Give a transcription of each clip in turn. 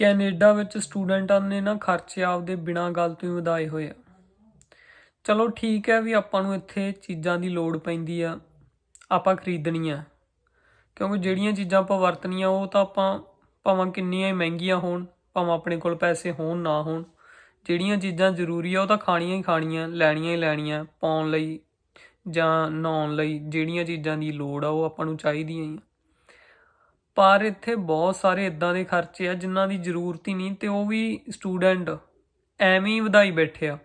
Canada ਵਿੱਚ ਸਟੂਡੈਂਟਾਂ ਨੇ ਨਾ ਖਰਚੇ ਆਪਦੇ ਬਿਨਾਂ ਗੱਲ ਤੋਂ ਹੀ ਵਧਾਏ ਹੋਏ ਆ। ਚਲੋ ਠੀਕ ਹੈ ਵੀ ਆਪਾਂ ਨੂੰ ਇੱਥੇ ਚੀਜ਼ਾਂ ਦੀ ਲੋੜ ਪੈਂਦੀ ਆ, ਆਪਾਂ ਖਰੀਦਣੀਆਂ। ਕਿਉਂਕਿ ਜਿਹੜੀਆਂ ਚੀਜ਼ਾਂ ਆਪਾਂ ਵਰਤਣੀਆਂ, ਉਹ ਤਾਂ ਆਪਾਂ ਭਾਵੇਂ ਕਿੰਨੀਆਂ ਹੀ ਮਹਿੰਗੀਆਂ ਹੋਣ, ਭਾਵੇਂ ਆਪਣੇ ਕੋਲ ਪੈਸੇ ਹੋਣ, ਨਾ ਹੋਣ, ਜਿਹੜੀਆਂ ਚੀਜ਼ਾਂ ਜ਼ਰੂਰੀ ਆ, ਉਹ ਤਾਂ ਖਾਣੀਆਂ ਹੀ ਖਾਣੀਆਂ, ਲੈਣੀਆਂ ਹੀ ਲੈਣੀਆਂ, ਪਾਉਣ ਲਈ ਜਾਂ ਨਹਾਉਣ ਲਈ, ਜਿਹੜੀਆਂ ਚੀਜ਼ਾਂ ਦੀ ਲੋੜ ਆ, ਉਹ ਆਪਾਂ ਨੂੰ ਚਾਹੀਦੀਆਂ ਹੀ ਆ। ਪਰ ਇੱਥੇ ਬਹੁਤ ਸਾਰੇ ਇਦਾਂ ਦੇ ਖਰਚੇ ਆ ਜਿਨ੍ਹਾਂ ਦੀ ਜ਼ਰੂਰਤ ਹੀ ਨਹੀਂ ਤੇ ਉਹ ਵੀ ਸਟੂਡੈਂਟ ਐਵੇਂ ਹੀ ਵਧਾਈ ਬੈਠੇ ਆ।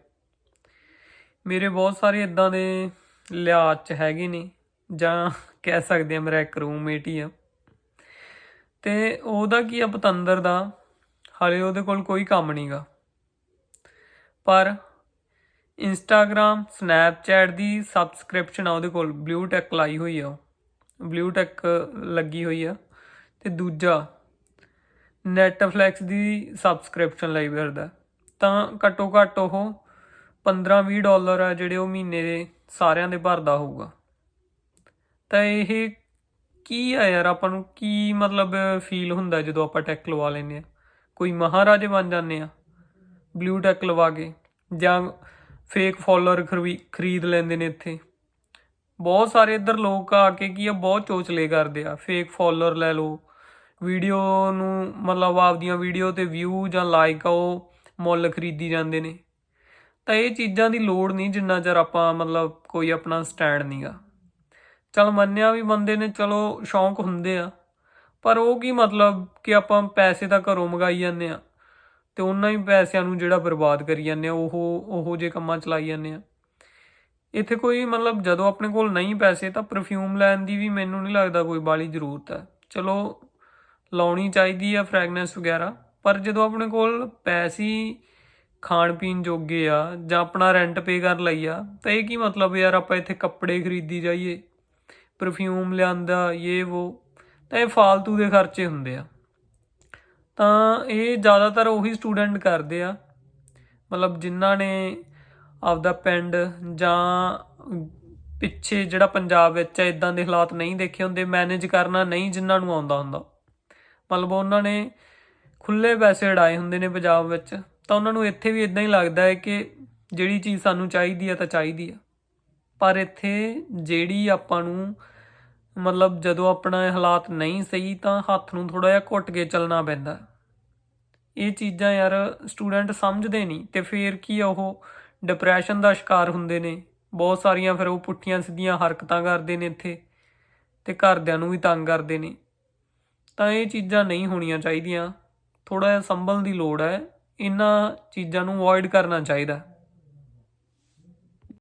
ਮੇਰੇ ਬਹੁਤ ਸਾਰੇ ਇਦਾਂ ਦੇ ਲਿਹਾਜ਼ ਚ ਹੈਗੇ ਨੇ ਜਾਂ ਕਹਿ ਸਕਦੇ ਆ ਮੇਰਾ ਇੱਕ ਰੂਮਮੇਟ ਹੀ ਆ। ਤੇ ਉਹਦਾ ਕੀ ਆ ਪਤੰਦਰ ਦਾ, ਹਾਲੇ ਉਹਦੇ ਕੋਲ ਕੋਈ ਕੰਮ ਨਹੀਂਗਾ ਪਰ ਇੰਸਟਾਗ੍ਰam ਸਨੈਪਚੈਟ ਦੀ ਸਬਸਕ੍ਰਿਪਸ਼ਨ ਆ ਉਹਦੇ ਕੋਲ ਬਲੂ ਟੈਕ ਲਾਈ ਹੋਈ ਆ ਬਲੂ ਟੈਕ ਲੱਗੀ ਹੋਈ ਆ। ਤੇ ਦੂਜਾ ਨੈਟਫਲਿਕਸ ਦੀ ਸਬਸਕ੍ਰਿਪਸ਼ਨ ਲਈ ਫਿਰਦਾ ਤਾਂ ਘੱਟੋ ਘੱਟ ਉਹ 15-20 ਡਾਲਰ ਆ ਜਿਹੜੇ ਉਹ ਮਹੀਨੇ ਦੇ ਸਾਰਿਆਂ ਦੇ ਭਰਦਾ ਹੋਊਗਾ। ਤਾਂ ਇਹ ਕੀ ਆ ਯਾਰ, ਆਪਾਂ ਨੂੰ ਕੀ ਮਤਲਬ ਫੀਲ ਹੁੰਦਾ ਜਦੋਂ ਆਪਾਂ ਟੈਕ ਲਵਾ ਲੈਂਦੇ ਆ? ਕੋਈ ਮਹਾਰਾਜੇ ਬਣ ਜਾਂਦੇ ਆ ਬਲੂ ਟੈਕ ਲਵਾ ਕੇ, ਜਾਂ ਫੇਕ ਫਾਲੋਅਰ ਖਰੀਦ ਲੈਂਦੇ ਨੇ ਇੱਥੇ। ਬਹੁਤ ਸਾਰੇ ਇੱਧਰ ਲੋਕ ਆ ਕੇ ਕੀ ਆ, ਬਹੁਤ ਚੋਚਲੇ ਕਰਦੇ ਆ। ਫੇਕ ਫਾਲੋਅਰ ਲੈ ਲਓ ਵੀਡੀਓ ਨੂੰ ਮਤਲਬ ਆਪਦੀਆਂ ਵੀਡੀਓ ਤੇ ਵਿਊ ਜਾਂ ਲਾਈਕ ਆ ਉਹ ਮੁੱਲ ਖਰੀਦੀ ਜਾਂਦੇ ਨੇ। ਤਾਂ ਇਹ ਚੀਜ਼ਾਂ ਦੀ ਲੋੜ ਨਹੀਂ ਜਿੰਨਾ ਚਿਰ ਆਪਾਂ ਮਤਲਬ ਕੋਈ ਆਪਣਾ ਸਟੈਂਡ ਨਹੀਂਗਾ ਚਲ ਮੰਨਿਆ ਵੀ ਬੰਦੇ ਨੇ ਚਲੋ ਸ਼ੌਂਕ ਹੁੰਦੇ ਆ, ਪਰ ਉਹ ਕੀ ਮਤਲਬ ਕਿ ਆਪਾਂ ਪੈਸੇ ਤਾਂ ਘਰੋਂ ਮੰਗਾਈ ਜਾਂਦੇ ਆ ਤੇ ਉਹਨਾਂ ਹੀ ਪੈਸਿਆਂ ਨੂੰ ਜਿਹੜਾ ਬਰਬਾਦ ਕਰੀ ਜਾਂਦੇ ਆ, ਉਹ, ਉਹੋ ਜੇ ਕੰਮਾਂ ਚਲਾਈ ਜਾਂਦੇ ਆ। ਇੱਥੇ ਕੋਈ ਮਤਲਬ ਜਦੋਂ ਆਪਣੇ ਕੋਲ ਨਹੀਂ ਪੈਸੇ ਤਾਂ ਪਰਫਿਊਮ ਲੈਣ ਦੀ ਵੀ ਮੈਨੂੰ ਨਹੀਂ ਲੱਗਦਾ ਕੋਈ ਬਾਲੀ ਜ਼ਰੂਰਤ ਹੈ। ਚਲੋ ਲਾਉਣੀ ਚਾਹੀਦੀ ਆ ਫ੍ਰੈਗਨੈਂਸ ਵਗੈਰਾ, ਪਰ ਜਦੋਂ ਆਪਣੇ ਕੋਲ ਪੈਸੇ ਖਾਣ ਪੀਣ ਜੋਗੇ ਆ ਜਾਂ ਆਪਣਾ ਰੈਂਟ ਪੇ ਕਰ ਲਈ ਆ, ਤਾਂ ਇਹ ਕੀ ਮਤਲਬ ਯਾਰ ਆਪਾਂ ਇੱਥੇ ਕੱਪੜੇ ਖਰੀਦੀ ਜਾਈਏ ਪਰਫਿਊਮ ਲਿਆਂਦਾ ਇਹ ਉਹ ਤਾਂ ਇਹ ਫਾਲਤੂ ਦੇ ਖਰਚੇ ਹੁੰਦੇ ਆ। ਤਾਂ ਇਹ ਜ਼ਿਆਦਾਤਰ ਉਹੀ ਸਟੂਡੈਂਟ ਕਰਦੇ ਆ, ਮਤਲਬ ਜਿਨ੍ਹਾਂ ਨੇ ਆਪਦਾ ਪਿੰਡ ਜਾਂ ਪਿੱਛੇ ਜਿਹੜਾ ਪੰਜਾਬ ਵਿੱਚ ਆ, ਇਦਾਂ ਦੇ ਹਾਲਾਤ ਨਹੀਂ ਦੇਖੇ ਹੁੰਦੇ ਮੈਨੇਜ ਕਰਨਾ ਨਹੀਂ ਜਿਨ੍ਹਾਂ ਨੂੰ ਆਉਂਦਾ ਹੁੰਦਾ। ਮਤਲਬ ਉਹਨਾਂ ਨੇ ਖੁੱਲੇ ਪੈਸੇ ਉਡਾਏ ਹੁੰਦੇ ਨੇ ਪੰਜਾਬ ਵਿੱਚ, ਤਾਂ ਉਹਨਾਂ ਨੂੰ ਇੱਥੇ ਵੀ ਇਦਾਂ ਹੀ ਲੱਗਦਾ ਹੈ ਕਿ ਜਿਹੜੀ ਚੀਜ਼ ਸਾਨੂੰ ਚਾਹੀਦੀ ਆ ਤਾਂ ਚਾਹੀਦੀ ਆ। ਪਰ ਇੱਥੇ ਜਿਹੜੀ ਆਪਾਂ ਨੂੰ ਮਤਲਬ ਜਦੋਂ ਆਪਣਾ ਹਾਲਾਤ ਨਹੀਂ ਸਹੀ ਤਾਂ ਹੱਥ ਨੂੰ ਥੋੜਾ ਜਿਹਾ ਘੁੱਟ ਕੇ ਚੱਲਣਾ ਪੈਂਦਾ। ਇਹ ਚੀਜ਼ਾਂ ਯਾਰ ਸਟੂਡੈਂਟ ਸਮਝਦੇ ਨਹੀਂ ਤੇ ਫੇਰ ਕੀ ਆ ਉਹ ਡਿਪਰੈਸ਼ਨ ਦਾ ਸ਼ਿਕਾਰ ਹੁੰਦੇ ਨੇ। ਬਹੁਤ ਸਾਰੀਆਂ ਫਿਰ ਉਹ ਪੁੱਠੀਆਂ ਸਿੱਧੀਆਂ ਹਰਕਤਾਂ ਕਰਦੇ ਨੇ ਇੱਥੇ ਤੇ ਘਰਦਿਆਂ ਨੂੰ ਵੀ ਤੰਗ ਕਰਦੇ ਨੇ। ਤਾਂ ਇਹ ਚੀਜ਼ਾਂ ਨਹੀਂ ਹੋਣੀਆਂ ਚਾਹੀਦੀਆਂ। ਥੋੜਾ ਜਿਹਾ ਸੰਭਲ ਦੀ ਲੋੜ ਹੈ। ਇਹਨਾਂ ਚੀਜ਼ਾਂ ਨੂੰ ਅਵੋਇਡ ਕਰਨਾ ਚਾਹੀਦਾ।